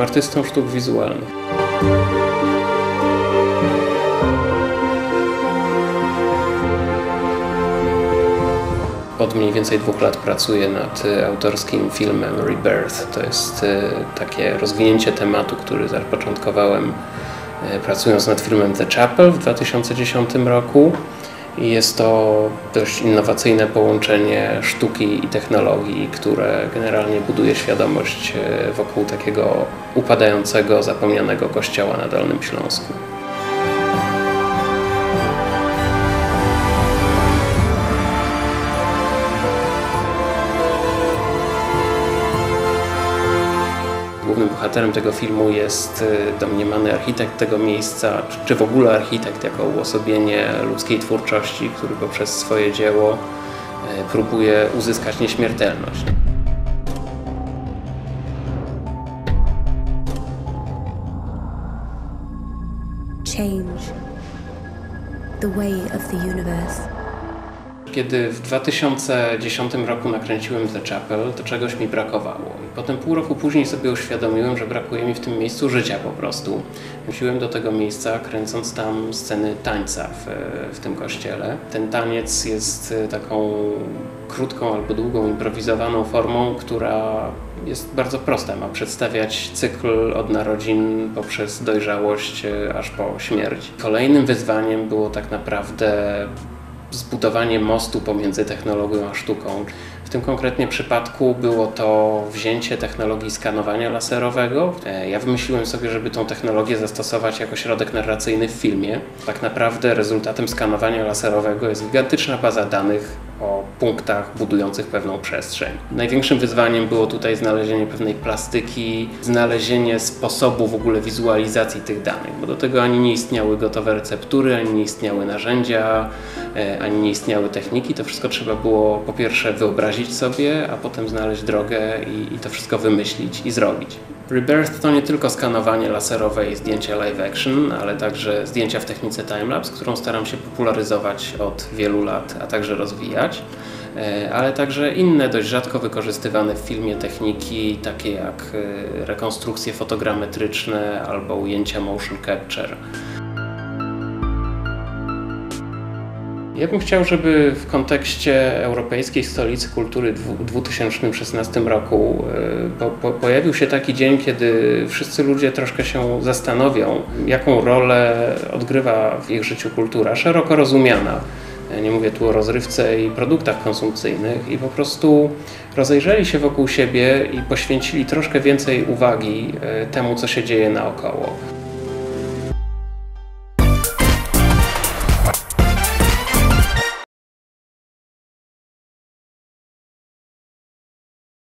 jestem artystą sztuk wizualnych. Od mniej więcej dwóch lat pracuję nad y, autorskim filmem Rebirth. To jest y, takie rozwinięcie tematu, który zapoczątkowałem y, pracując nad filmem The Chapel w 2010 roku. Jest to dość innowacyjne połączenie sztuki i technologii, które generalnie buduje świadomość wokół takiego upadającego, zapomnianego kościoła na Dolnym Śląsku. Głównym bohaterem tego filmu jest y, domniemany architekt tego miejsca, czy w ogóle architekt jako uosobienie ludzkiej twórczości, który poprzez swoje dzieło y, próbuje uzyskać nieśmiertelność. Change the way of the universe. Kiedy w 2010 roku nakręciłem The Chapel, to czegoś mi brakowało. I potem pół roku później sobie uświadomiłem, że brakuje mi w tym miejscu życia po prostu. Wróciłem do tego miejsca, kręcąc tam sceny tańca w, w tym kościele. Ten taniec jest e, taką krótką albo długą improwizowaną formą, która jest bardzo prosta. Ma przedstawiać cykl od narodzin poprzez dojrzałość e, aż po śmierć. Kolejnym wyzwaniem było tak naprawdę zbudowanie mostu pomiędzy technologią a sztuką. W tym konkretnie przypadku było to wzięcie technologii skanowania laserowego. E, ja wymyśliłem sobie, żeby tą technologię zastosować jako środek narracyjny w filmie. Tak naprawdę rezultatem skanowania laserowego jest gigantyczna baza danych o punktach budujących pewną przestrzeń. Największym wyzwaniem było tutaj znalezienie pewnej plastyki, znalezienie sposobu w ogóle wizualizacji tych danych, bo do tego ani nie istniały gotowe receptury, ani nie istniały narzędzia, e, ani nie istniały techniki. To wszystko trzeba było po pierwsze wyobrazić sobie, a potem znaleźć drogę i, i to wszystko wymyślić i zrobić. Rebirth to nie tylko skanowanie laserowe i zdjęcia live action, ale także zdjęcia w technice timelapse, którą staram się popularyzować od wielu lat, a także rozwijać. E, ale także inne dość rzadko wykorzystywane w filmie techniki, takie jak e, rekonstrukcje fotogrametryczne albo ujęcia motion capture. Ja bym chciał, żeby w kontekście Europejskiej Stolicy Kultury w 2016 roku e, po, po, pojawił się taki dzień, kiedy wszyscy ludzie troszkę się zastanowią, jaką rolę odgrywa w ich życiu kultura, szeroko rozumiana. Nie mówię tu o rozrywce i produktach konsumpcyjnych, i po prostu rozejrzeli się wokół siebie i poświęcili troszkę więcej uwagi e, temu, co się dzieje naokoło.